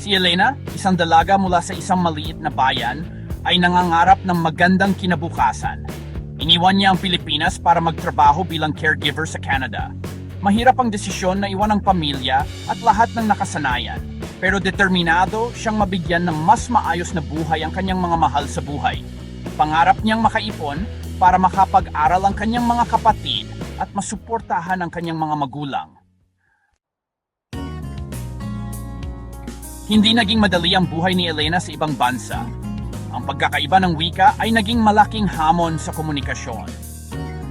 Si Elena, isang dalaga mula sa isang maliit na bayan, ay nangangarap ng magandang kinabukasan. Iniwan niya ang Pilipinas para magtrabaho bilang caregiver sa Canada. Mahirap ang desisyon na iwan ang pamilya at lahat ng nakasanayan. Pero determinado siyang mabigyan ng mas maayos na buhay ang kanyang mga mahal sa buhay. Pangarap niyang makaipon para makapag-aral ang kanyang mga kapatid at masuportahan ang kanyang mga magulang. Hindi naging madali ang buhay ni Elena sa ibang bansa. Ang pagkakaiba ng wika ay naging malaking hamon sa komunikasyon.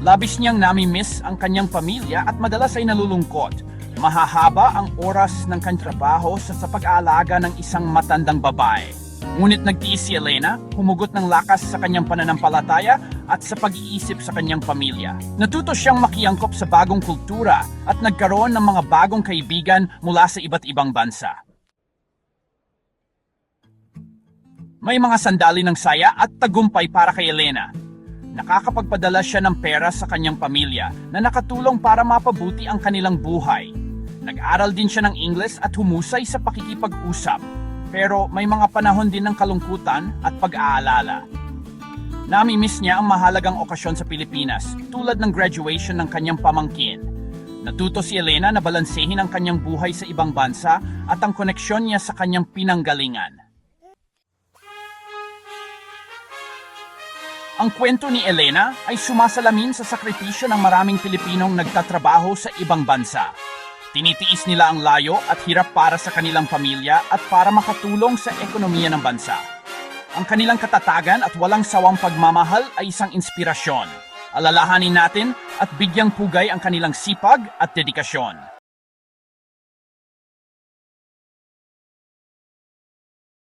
Labis niyang nami-miss ang kanyang pamilya at madalas ay nalulungkot. Mahahaba ang oras ng kanyang trabaho sa, sa pag-aalaga ng isang matandang babae. Ngunit nagtiis si Elena, humugot ng lakas sa kanyang pananampalataya at sa pag-iisip sa kanyang pamilya. Natuto siyang makiangkop sa bagong kultura at nagkaroon ng mga bagong kaibigan mula sa iba't ibang bansa. May mga sandali ng saya at tagumpay para kay Elena. Nakakapagpadala siya ng pera sa kanyang pamilya na nakatulong para mapabuti ang kanilang buhay. Nag-aral din siya ng Ingles at humusay sa pakikipag-usap. Pero may mga panahon din ng kalungkutan at pag-aalala. Nami-miss niya ang mahalagang okasyon sa Pilipinas tulad ng graduation ng kanyang pamangkin. Natuto si Elena na balansehin ang kanyang buhay sa ibang bansa at ang koneksyon niya sa kanyang pinanggalingan. Ang kwento ni Elena ay sumasalamin sa sakripisyo ng maraming Pilipinong nagtatrabaho sa ibang bansa. Tinitiis nila ang layo at hirap para sa kanilang pamilya at para makatulong sa ekonomiya ng bansa. Ang kanilang katatagan at walang sawang pagmamahal ay isang inspirasyon. Alalahanin natin at bigyang pugay ang kanilang sipag at dedikasyon.